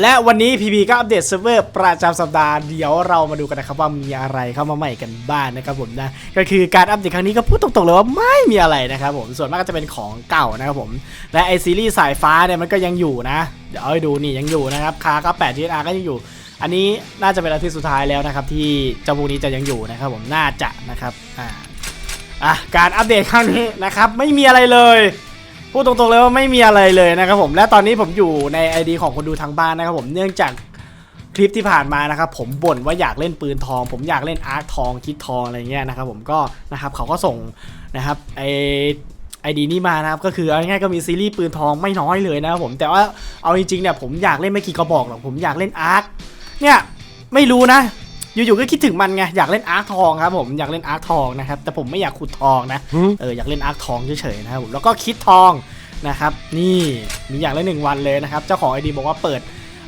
และวันนี้ PB ก็อัปเดตเซิร์ฟเวอร์ประจำสัปดาห์เดี๋ยวเรามาดูกันนะครับว่ามีอะไรเข้ามาใหม่กันบ้างนะครับผมนะก็คือการอัปเดตครั้งนี้ก็พูดตรงๆเลยว่าไม่มีอะไรนะครับผมส่วนมากก็จะเป็นของเก่านะครับผมและไอซีรีส์สายฟ้าเนี่ยมันก็ยังอยู่นะ เดี๋ยวเอาให้ดูนี่ยังอยู่นะครับคาก็8 TSR ก็ยังอยู่ อันนี้น่าจะเป็นอาทิตย์สุดท้ายแล้วนะครับที่เจ้าพวกนี้จะยังอยู่นะครับผมน่าจะนะครับอ่าอะการอัปเดตครั้งนี้นะครับไม่มีอะไรเลย พูดตรงๆเลยว่าไม่มีอะไรเลยนะครับผม และตอนนี้ผมอยู่ใน ID ของคนดูทางบ้านนะครับผมเนื่องจากคลิปที่ผ่านมานะครับผมบ่นว่าอยากเล่นปืนทอง ผมอยากเล่นอาร์คทองคิดทองอะไรเงี้ยนะครับผมก็นะครับเขาก็ส่งนะครับไอไอดีนี่มานะครับก็คือเอาง่ายๆก็มีซีรีส์ปืนทองไม่น้อยเลยนะครับผมแต่ว่าเอาจริงๆเนี่ยผมอยากเล่นไม่กี่กระบอกหรอกผมอยากเล่นอาร์คเนี่ยไม่รู้นะ อยู่ๆก็คิดถึงมันไงอยากเล่นอาร์คทองครับผมอยากเล่นอาร์คทองนะครับแต่ผมไม่อยากขุดทองนะเอออยากเล่นอาร์คทองเฉยๆนะครับผมแล้วก็คิดทองนะครับนี่มีอย่างละหนึ่งวันเลยนะครับเจ้าของไอดีบอกว่าเปิด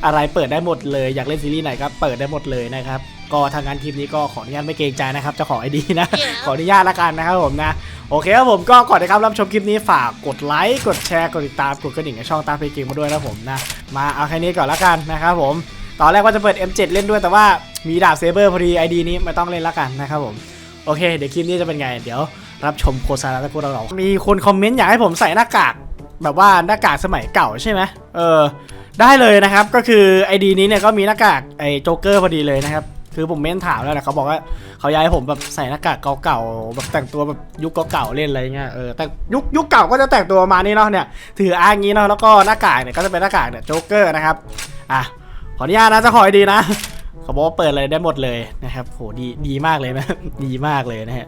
อะไรเปิดได้หมดเลยอยากเล่นซีรีส์ไหนก็เปิดได้หมดเลยนะครับก็ทางงานทีมนี้ก็ขออนุญาตไม่เกรงใจนะครับเจ้าของไอดีนะ ขออนุญาตละกันนะครับผมนะโอเคครับผมก็ก่อนนะครับรับชมคลิปนี้ฝากกดไลค์กดแชร์กดติดตามกดกระดิ่งในช่องตามเพลงเกมมาด้วยนะผมนะมาเอาแค่นี้ก่อนละกันนะครับผมตอนแรกว่าจะเปิด M7 เล่นด้วยแต่ว่า มีดาบเซเบอร์พอดีไอดีนี้ไม่ต้องเล่นละกันนะครับผม โอเค เดี๋ยวคลิปนี้จะเป็นไง เดี๋ยวรับชมโฆษณาจากพวกเรา มีคนคอมเมนต์อยากให้ผมใส่หน้ากาก แบบว่าหน้ากากสมัยเก่าใช่ไหมเออ ได้เลยนะครับ ก็คือไอดีนี้เนี่ยก็มีหน้ากากไอโจ๊กเกอร์พอดีเลยนะครับ คือผมเม้นถามแล้วนะเขาบอกว่าเขาอยากให้ผมแบบใส่หน้ากากเก่าๆแบบแต่งตัวแบบยุคเก่าๆเล่นอะไรเงี้ย เออ แต่ยุคยุคเก่าก็จะแต่งตัวประมาณนี้เนาะเนี่ย ถืออ้างงี้เนาะ แล้วก็หน้ากากเนี่ยก็จะเป็นหน้ากากเนี่ยโจ๊กเกอร์นะครับ อะ ขออนุญาตนะจะขอให้ดีนะ เขาบอกว่าเปิดเลยได้หมดเลยนะครับโหดีดีมากเลยนะ ดีมากเลยนะฮะ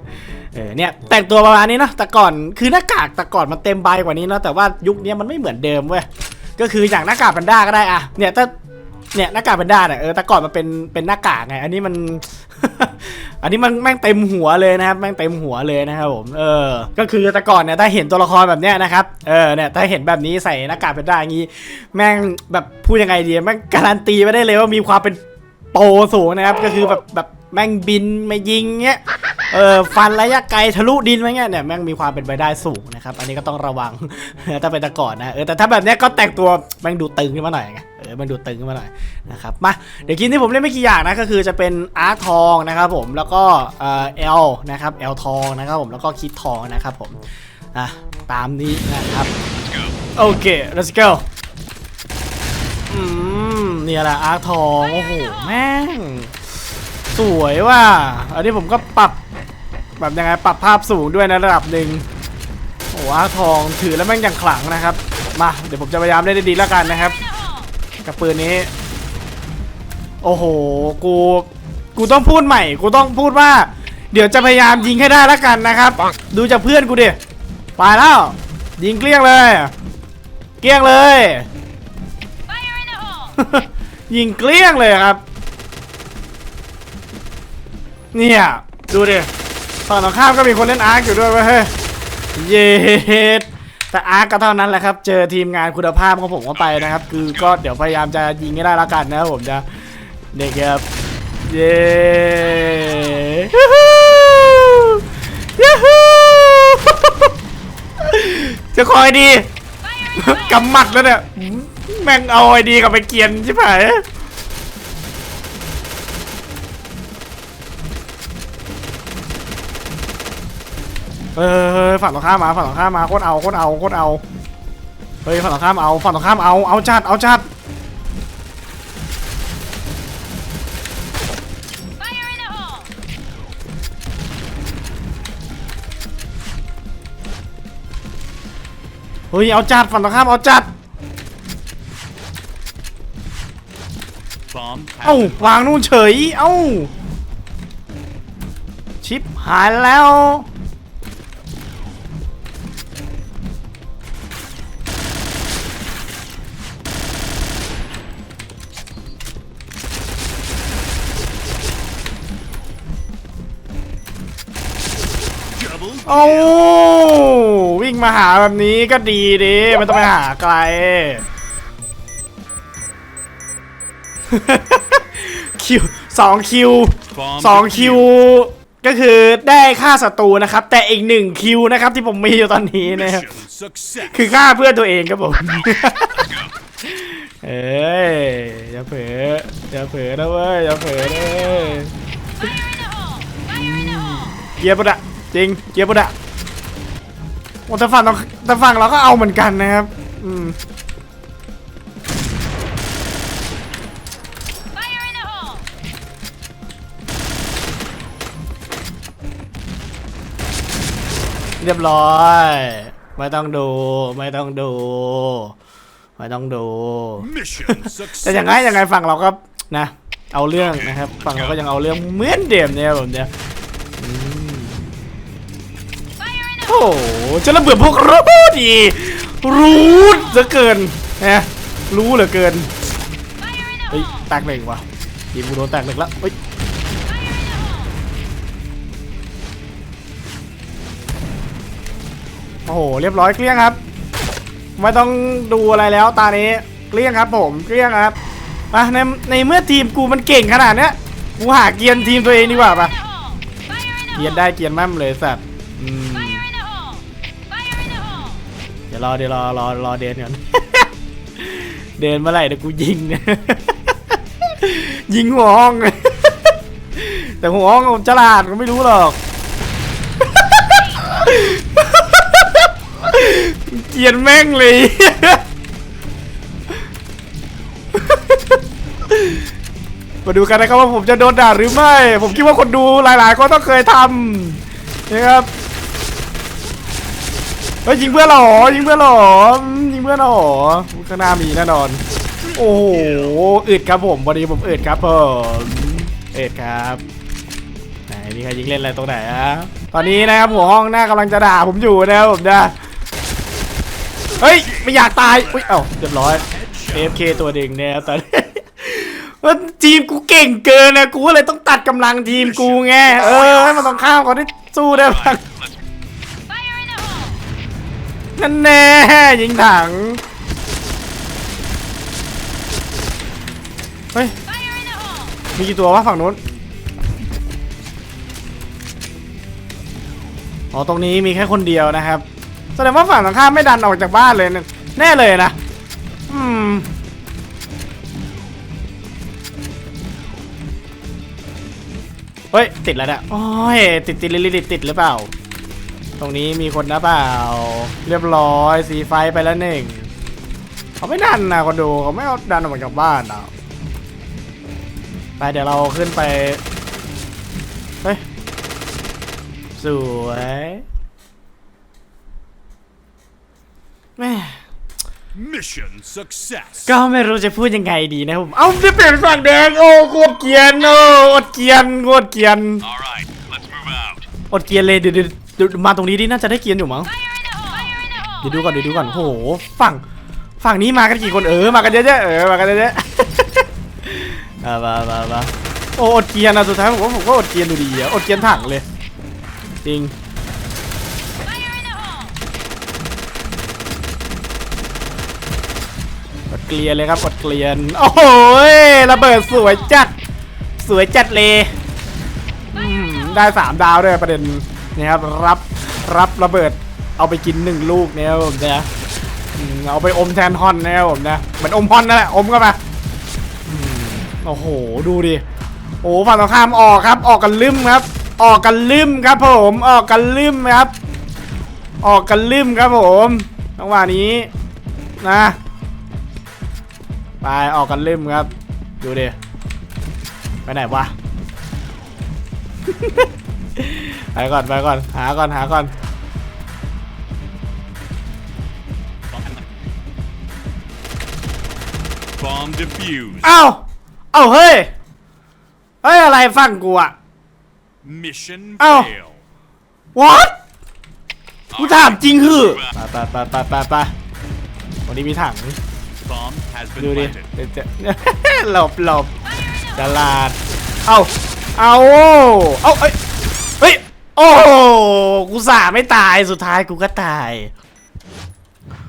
เออเนี่ยแต่งตัวประมาณนี้เนอะแต่ก่อนคือหน้ากากแต่ก่อนมันเต็มใบกว่านี้เนาะแต่ว่ายุคนี้มันไม่เหมือนเดิมเว้ยก็คืออย่างหน้ากากแพนด้าก็ได้อะเนี่ยถ้าเนี่ยหน้ากากแพนด้าเนี่ยเออแต่ก่อนมันเป็นเป็นหน้ากากไงอันนี้มัน อันนี้มันแม่งเต็มหัวเลยนะครับแม่งเต็มหัวเลยนะครับผมเออ ก็คือแต่ก่อนเนี่ยถ้าเห็นตัวละครแบบเนี้ยนะครับเออเนี่ยถ้าเห็นแบบนี้ใส่หน้ากากแพนด้าอย่างงี้ แม่งแบบพูดยังไงดีแม่งการันตีไม่ได้เลยว่ามีความเป็น โปรสูงนะครับ ก็คือแบบแบบแม่งบินมายิงเงี้ย เออฟันระยะไกลทะลุดินมาเงี้ยเนี่ยแม่งมีความเป็นไปได้สูงนะครับ อันนี้ก็ต้องระวัง ถ้าเป็นต่ก่อนนะ เออแต่ถ้าแบบเนี้ยก็แต่งตัวแม่งดูตึงขึ้นมาหน่อยไง เออแมันดูตึงขึ้นมาหน่อยนะครับ มาเดี๋ยวกินที่ผมเล่นไม่กี่อย่างนะก็คือจะเป็นอาร์ทองนะครับผม แล้วก็เอ่อเอลนะครับเอลทองนะครับผม แล้วก็คิดทองนะครับผม อะตามนี้นะครับ โอเค let's go อืม เนี่ยแหละอาร์คทองโอ้โหแม่ง สวยว่ะอันนี้ผมก็ปรับแบบยังไงปรับภาพสูงด้วยนะระดับหนึ่งโอ้โหอาร์คทองถือแล้วแม่งอย่างขลังนะครับมาเดี๋ยวผมจะพยายามเล่นได้ดีแล้วกันนะครับ กับปืนนี้ โอ้โหกูกูต้องพูดใหม่ กูต้องพูดว่า เดี๋ยวจะพยายามยิงให้ได้แล้วกันนะครับ ดูจากเพื่อนกูดิไปแล้ว ยิงเกลี้ยงเลย เกลี้ยงเลย Fire in the hole! ยิงเกลี้ยงเลยครับ เนี่ยดูดิฝั่งตรงข้ามก็มีคนเล่นอาร์คอยู่ด้วยเว้ยเฮ้ยเย็ดแต่อาร์คก็เท่านั้นแหละครับ เจอทีมงานคุณภาพของผมเข้าไปนะครับ คือก็เดี๋ยวพยายามจะยิงให้ได้แล้วกันนะครับผมจะเด็กครับ เย้ยูฮูยูฮูจะคอยดีกำหมัดแล้วเนี่ย แม่งเอาไอ้ดีกลับไปเกรียนใช่ไหมเออฝั่งตรงข้ามมาฝั่งตรงข้ามมาโคตรเอาโคตรเอาโคตรเอาเฮ้ยฝั่งตรงข้ามเอาฝั่งตรงข้ามเอาเอาจัดเอาจัด Fire in the hole! เฮ้ยเอาจัดฝั่งตรงข้ามเอาจัด Bomb เอ้าวางนู่นเฉย เอ้า ชิปหายแล้ว โอ้วิ่งมาหาแบบนี้ก็ดีดิไม่ต้องไปหาไกล คิวสองคิว Bomb สองคิว ก็คือได้ค่าศัตรูนะครับ แต่อีกหนึ่งคิวนะครับ ที่ผมมีอยู่ตอนนี้นะครับ Mission success. คือฆ่าเพื่อนตัวเองครับผมเอ้ยอย่าเผลออย่าเผลอนะเว้ยอย่าเผลอนะเว้ย Fire in the hole! Fire in the hole! เกียร์ปะดะจริงเกียร์ปะดะโอ้แต่ฝั่งเราแต่ฝั่งเราก็เอาเหมือนกันนะครับ อืม เรียบร้อย ไม่ต้องดู ไม่ต้องดู ไม่ต้องดู Mission แต่ success. ยังไงยังไงฝั่งเราก็นะ เอาเรื่องนะครับ ฝั่งเราก็ยังเอาเรื่องเหมือนเดิมเนี่ยผมเนี่ย Fire in the โอ้โหจะระเบิดพวกเราดีรู้เหลือเกินนะรู้เหลือเกิน Fire in the เฮ้ย hole! แตกเหล็กว่ะทีมกูโดนแตกเหล็กแล้วเฮ้ย โอ้โหเรียบร้อยเกลี้ยงครับ ไม่ต้องดูอะไรแล้วตานี้เกลี้ยงครับ ผมเกลี้ยงครับมาในในเมื่อทีมกูมันเก่งขนาดเนี้ยกูหาเกียนทีมตัวเองดีกว่าปะเกียนได้เกียนแม่มเลยสัตว์เดี๋ยวรอเดี๋ยวรอรอรอเดินก่อนเดินเมื่อไหร่เดี๋ยวกูยิงเนี่ยยิงหัวห้อง แต่หัวห้องผมฉลาดก็ไม่รู้หรอก เกลียนแม่งเลยมาดูกันนะครับว่าผมจะโดนด่าหรือไม่ ผมคิดว่าคนดูหลายๆ ก็ต้องเคยทำนะครับเฮ้ยยิงเพื่อนหรอยิงเพื่อนหรออืมยิงเพื่อนหรอข้างหน้ามีแน่นอน โอ้โหอึดครับผมพอดีผมอึดครับผมอึดครับไหนมีใครยิงเล่นอะไรตรงไหนอะตอนนี้นะครับหัวห้องหน้ากำลังจะด่าผมอยู่นะครับผมนะ เฮ้ย ไม่อยากตาย อุ้ย เอ้าเรียบร้อย AFK ตัวเด้งเนี่ยตอนนี้ว่าทีมกูเก่งเกินนะกูเลยต้องตัดกำลังทีมกูไง เออให้มันต้องข้ามก่อนที่สู้ได้บ้างนั่นแน่ยิงถัง เฮ้ย มีกี่ตัววะฝั่งนู้น อ๋อ ตรงนี้มีแค่คนเดียวนะครับ แสดงว่าฝั่งตรงข้ามไม่ดันออกจากบ้านเลยนแน่เลยนะ อืม เฮ้ย ติดแล้วเนี่ยโอ้ย ติดติดติดติดติดหรือเปล่า ตรงนี้มีคนนะเปล่า เรียบร้อยสีไฟไปแล้วหนึ่งเขาไม่ดันนะคนดูเขาไม่เอาดันออกจากบ้านอะไปเดี๋ยวเราขึ้นไป เฮ้ย สวย แม่ Mission success. ก็ไม่รู้จะพูดยังไงดีนะผมเอาจะเปลี่ยนฝั่งแดงโอ้โคตรเกรียนโอ้อดเกรียนโคตรเกรียน All right, let's move out. อดเกรียนเลยเดี๋ยวเดี๋ยวเดี๋ยวมาตรงนี้ดิน่าจะได้เกรียนอยู่มั้ง Fire in the hole! Fire in the hole! เดี๋ยวดูก่อนเดี๋ยวดูก่อนโอ้โหฝั่งฝั่งนี้มากันกี่คนเออมากันเยอะๆเออมากันเยอะๆมามามามาโอ้อดเกรียนนะสุดท้ายผมว่าผมก็อดเกรียนดูดีอะอดเกรียนถังเลย จริง เกลียนเลยครับกดเกลียนโอ้โหยระเบิดสวยจัด สวยจัดเลยได้สามดาวด้วยประเด็นนี่ครับรับรับระเบิดเอาไปกินหนึ่งลูกเนี่ยผมนะเอาไปอมแทนฮอนนะครับผมนะเหมือนอมฮอนนั่นแหละอมเข้าไปโอ้โหดูดิโอ้ฝั่งตรงข้ามออกครับ ออกกันลืมครับ ออกกันลืมครับผมออกกันลืมครับ ออกกันลืมครับผมจังหวะนี้นะ ไปออกกันลืมครับ ดูดิไปไหนวะ ไปก่อนไปก่อน หาก่อนหาก่อน Bomb defused. เอ้าเอ้าเฮ้ย เฮ้ย อะไรฟังกูอะ Mission Ow. fail. what กูถามจริงคือไปไปไปไปไปไปวันนี้มีถัง Bomb has ดู been ดิ planted. เดี๋ยวจะ หลบหลบตลาด เอ้า เอาเอ้าเอ้ย เฮ้ย โอ้โหกูสาไม่ตาย สุดท้ายกูก็ตาย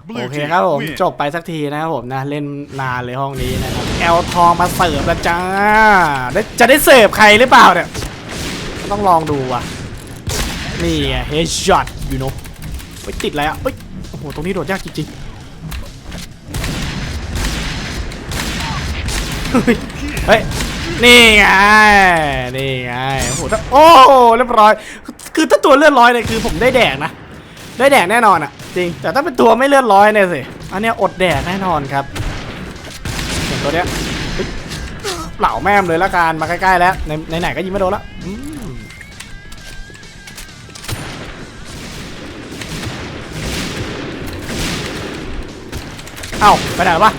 โอ Blue เค team ครับผม win. จบไปสักทีนะครับผมนะ เล่นนานเลยห้องนี้นะครับ แอลทองมาเสิร์ฟแล้วจ้าได้จะได้เสิร์ฟใครหรือเปล่าเนี่ย ต้องลองดูว่ะ นี่ไงเฮดช็อตยูโน่ไปติดอะไรอะเอ้ย โอ้โห ตรงนี้โดดยากจริงๆ เฮ้ย นี่ไง นี่ไง โอ้โหถ้าโอ้เรียบร้อย คือถ้าตัวเลือดร้อยเนี่ยคือผมได้แดกนะ ได้แดกแน่นอนอะ จริง แต่ถ้าเป็นตัวไม่เลือดร้อยเนี่ยสิ อันเนี้ยอดแดกแน่นอนครับอย่างตัวเนี้ยเฮ้ยเหล่าแม่มเลยละกันมาใกล้ๆแล้วในไหนก็ยิงไม่โดนละเอ้าไปไหนวะ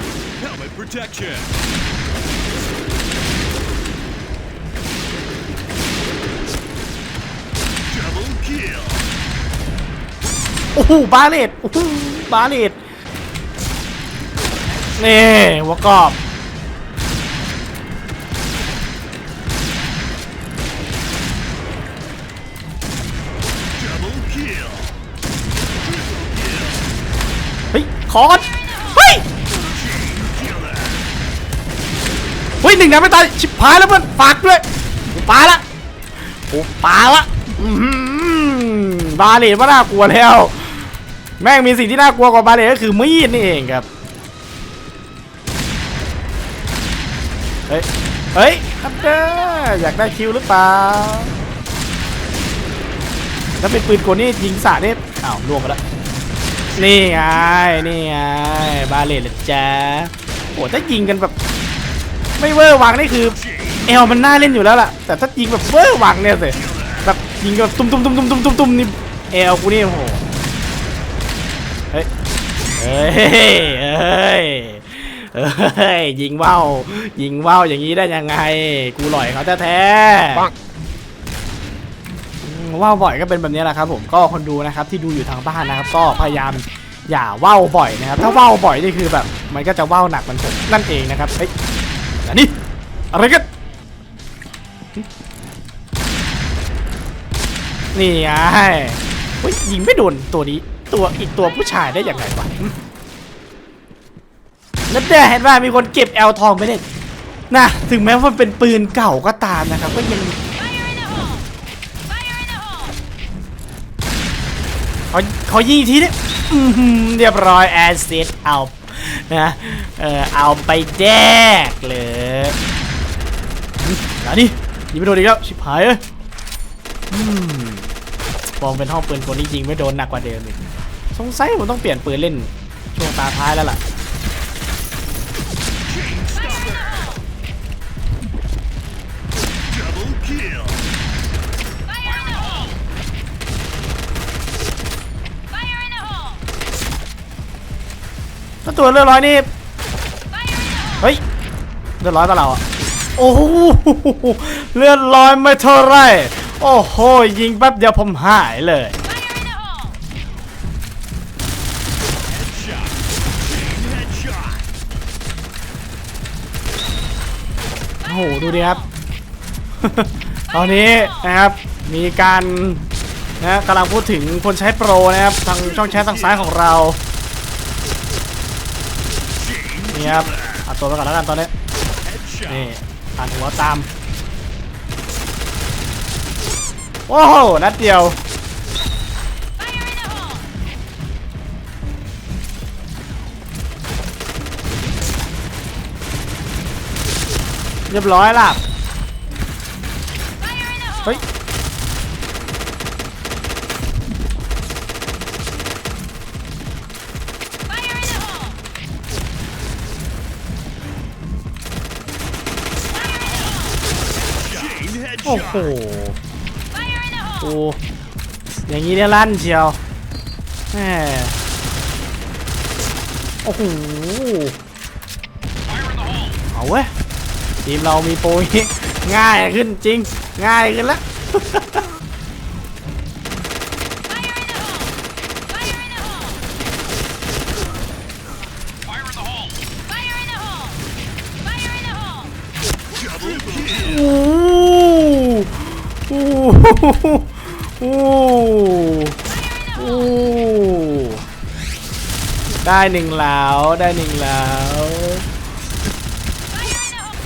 อ้โหบาเลตโอ้โหบาเลตนี่หัวกรอบเฮ้ยขอกันเฮ้ยเฮ้ยหนึ่งนะไม่ตายชิบหายแล้วเพื่อนฝากด้วยกูปาละกูปาละอื้อหือบาเลตว่าน่ากลัวแล้ว แม่งมีสิ่งที่น่ากลัวกว่าบาเลตก็คือมีดนี่เองครับ เฮ้ย เฮ้ยอันเดออยากได้คิวหรือเปล่าถ้าเป็นปืนกลนี่ยิงสาดนี่ยอ้าวล่วงไปแล้ว นี่ไง นี่ไง บาเลตเลยจ้าโอ้ถ้ายิงกันแบบ ไม่เวอร์วังนี่คือเอลมันน่าเล่นอยู่แล้วล่ะ แต่ถ้ายิงแบบเวอร์วังเนี่ยสิแบบยิงแบบตุ้มตุ้มตุ้มตุ้มตุ้มตุ้มตุ้มนี่เอลกูนี่โอ้โห เฮ้ยเฮ้ยเฮ้ยเฮ้ยยิงว่าวยิงว่าวอย่างนี้ได้ยังไง กูหล่อยเขาแท้ๆอืมว่าวบ่อยก็เป็นแบบนี้แหละครับผมก็คนดูนะครับที่ดูอยู่ทางบ้านนะครับ ก็พยายามอย่าว่าวบ่อยนะครับ ถ้าว่าวบ่อยนี่คือแบบ มันก็จะว่าวหนักเหมันผมนั่นเองนะครับเฮ้ยอันนี้อะไรกันนี่ไงเฮ้ยยิงไม่โดนตัวนี้ ตัวอีกตัวผู้ชายได้อย่างไรวะนั่นแต่เห็นว่ามีคนเก็บแอลทองไปเล่นนะถึงแม้ว่าเป็นปืนเก่าก็ตามนะครับ ก็ยังเขาเขายิงอีกทีนี่อื้เรียบร้อยแอสซิดเอานะเออเอาไปแดกเลยอันนี้ยิงไม่โดนอีกแล้วชิบหายเลยอื มองเป็นห้องปืนคนนี้ยิงไม่โดนหนักกว่าเดิมอีกสงสัยผมต้องเปลี่ยนปืนเล่นช่วงตาท้ายแล้วล่ะตัวเลือดร้อยนี่ เฮ้ย เลือดร้อยปะเราอะโอ้โหเลือดร้อยไม่เท่าไร โอ้โห ยิงแป๊บเดียวผมหายเลย โอ้โห ดูดิครับ ตอนนี้นะครับ มีการนะกำลังพูดถึงคนใช้โปรนะครับ ทางช่องแชททางซ้ายของเรา นี่ครับเอาตัวไปก่อนแล้วกันตอนนี้ นี่ผ่านหัวตาม โอ้โหนัดเดียวเรียบร้อยล่ะเฮ้ยโอ้โห โอ้ hole! อย่างนี้เนี่ยลั่นเชียวแหมโอ้โหเอาเว้ยทีมเรามีโปรนี้ง่ายขึ้นจริง ง่ายขึ้นแล้ว Fire in โหโอ้โหโอ้โหได้หนึ่งแล้วได้หนึ่งแล้ว Fire in the hole!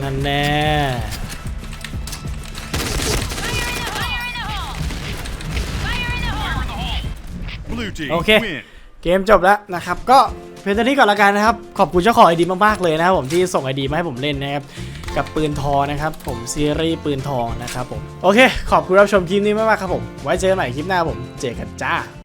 นั่นแน่ Fire in the hole! Fire in the hole! Blue team Okay. win. เกมจบแล้วนะครับก็ เพียงเท่านี้ก่อนละกันนะครับ ขอบคุณเจ้าของไอดีมากๆเลยนะครับผมที่ส่งไอดีมาให้ผมเล่นนะครับกับปืนทองนะครับผมซีรีส์ปืนทองนะครับผมโอเค ขอบคุณรับชมคลิปนี้มากๆครับผมไว้เจอกันใหม่คลิปหน้าผมเจอกันจ้า